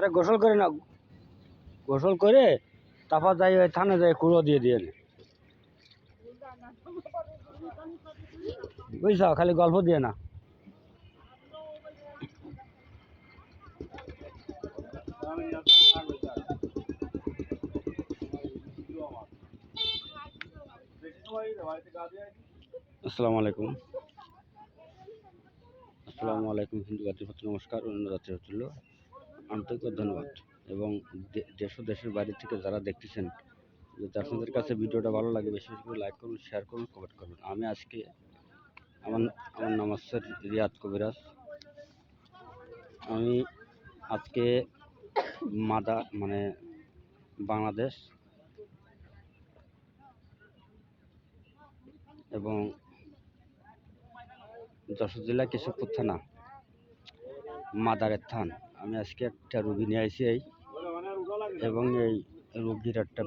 আরে গোসল করে না গোসল করে তারপর যাই ওই থানে যাই কুড়ো দিয়ে দিয়ে বুঝছ? খালি গল্প দিয়ে না। আসসালামু আলাইকুম। আসসালামু আলাইকুম, হিন্দু জাতির নমস্কার। অন্য জাতির হচ্ছিল আন্তরিক ধন্যবাদ। এবং দেশ ও দেশের বাইরে থেকে যারা দেখতেছেন যদি আপনাদের কাছে ভিডিওটা ভালো লাগে, বেশি বেশি করে লাইক করুন শেয়ার করুন কমেন্ট করুন। আমি আজকে আমার আমার নাম হচ্ছে রিয়াদ কবিরাজ। আমি আজকে মাদা মানে বাংলাদেশ এবং যশোর জেলা কেশবপুর থানা মাদারের থান। আমি আজকে একটা রুগী নিয়ে আসি এই, এবং এই রুগীর একটা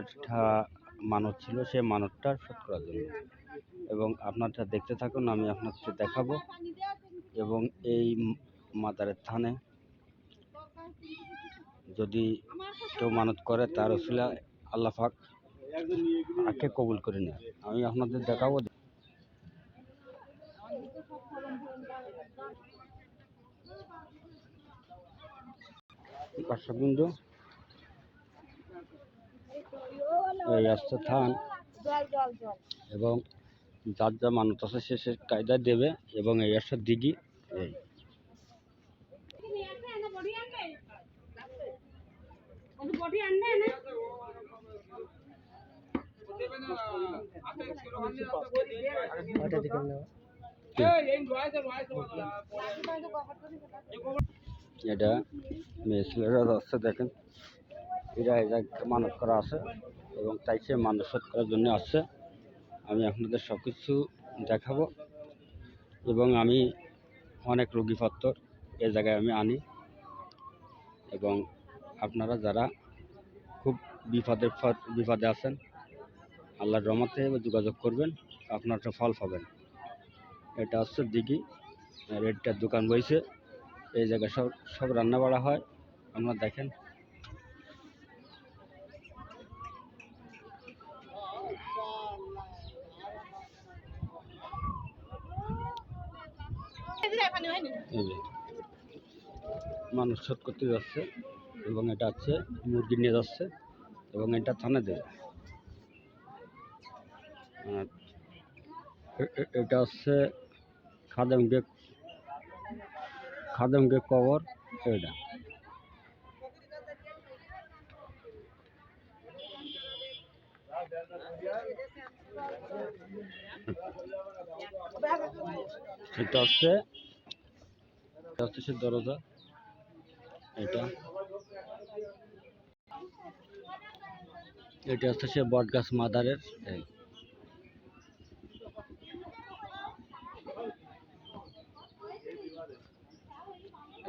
একটা মানত ছিল সেই মানতটা শোধ করার জন্য। এবং আপনারটা দেখতে থাকুন, আমি আপনাকে দেখাবো। এবং এই মাদারের থানে যদি কেউ মানত করে, তার ওসিলা আল্লাহ পাক কবুল করে নেয় আমি আপনাদের দেখাবো। দর্শকবৃন্দ এই রাস্তা থান এবং যার যা মানত আছে সে সে কায়দা দেবে এবং এই রাস্তার দিঘি এই এটা মেয়ে ছেলেরা দেখেন। এরা জায়গায় মানত করা আছে এবং তাই সে শোধ করার জন্য আসছে। আমি আপনাদের সব কিছু দেখাবো এবং আমি অনেক রোগীপত্র এ জায়গায় আমি আনি এবং আপনারা যারা খুব বিপদে ফ- বিপদে আছেন, আল্লাহর রহমতে যোগাযোগ করবেন আপনার ফল পাবেন। এটা হচ্ছে দিঘি আর একটা দোকান বইছে। এই জায়গায় সব সব রান্না বাড়া হয়। আপনারা দেখেন। মানুষ শোধ করতে যাচ্ছে এবং এটা হচ্ছে মুরগি নিয়ে যাচ্ছে এবং এটা থানা দেবে। এটা হচ্ছে খাদেমকে খাদেমকে কবর এটা হচ্ছে এটা হচ্ছে দরজা এটা এটা হচ্ছে সে বটগাছ মাদারের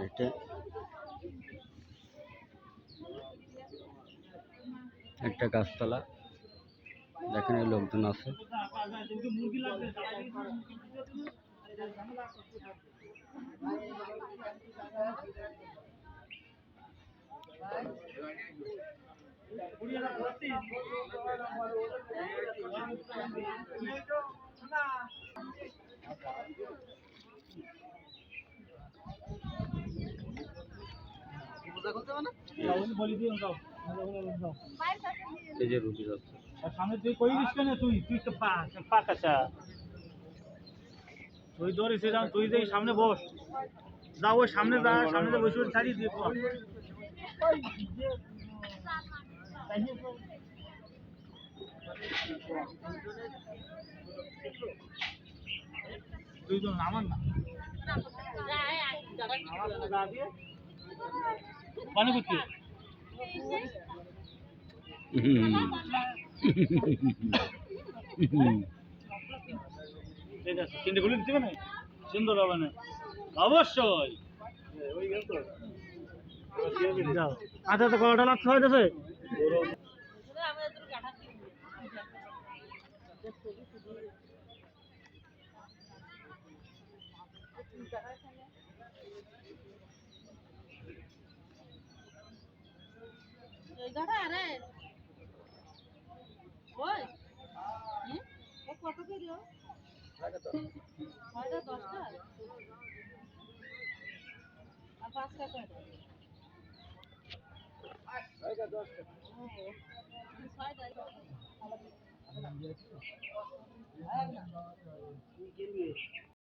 এটা একটা গাছতলা। দেখেন লোকজন আছে। এই যে রুগী যাচ্ছে সামনে তুই কই দিস কেন তুই তুই তো পা পা কাঁচা তুই তুই যাই সামনে বস যা ওই সামনে যা সামনে যা বসে ছাড়িয়ে দিয়ে পর। দুইজন নামান না দিয়ে। পানি করতে ঠিক আছে, তিনটে গুলি সুন্দর হবে না। অবশ্যই। আচ্ছা তো কটা লাগতে হয় দেশে দাদা আরে ওই? ও কত করে? ছয়টা দশটা? আর পাঁচটা কয়টা? ও, ছয়টা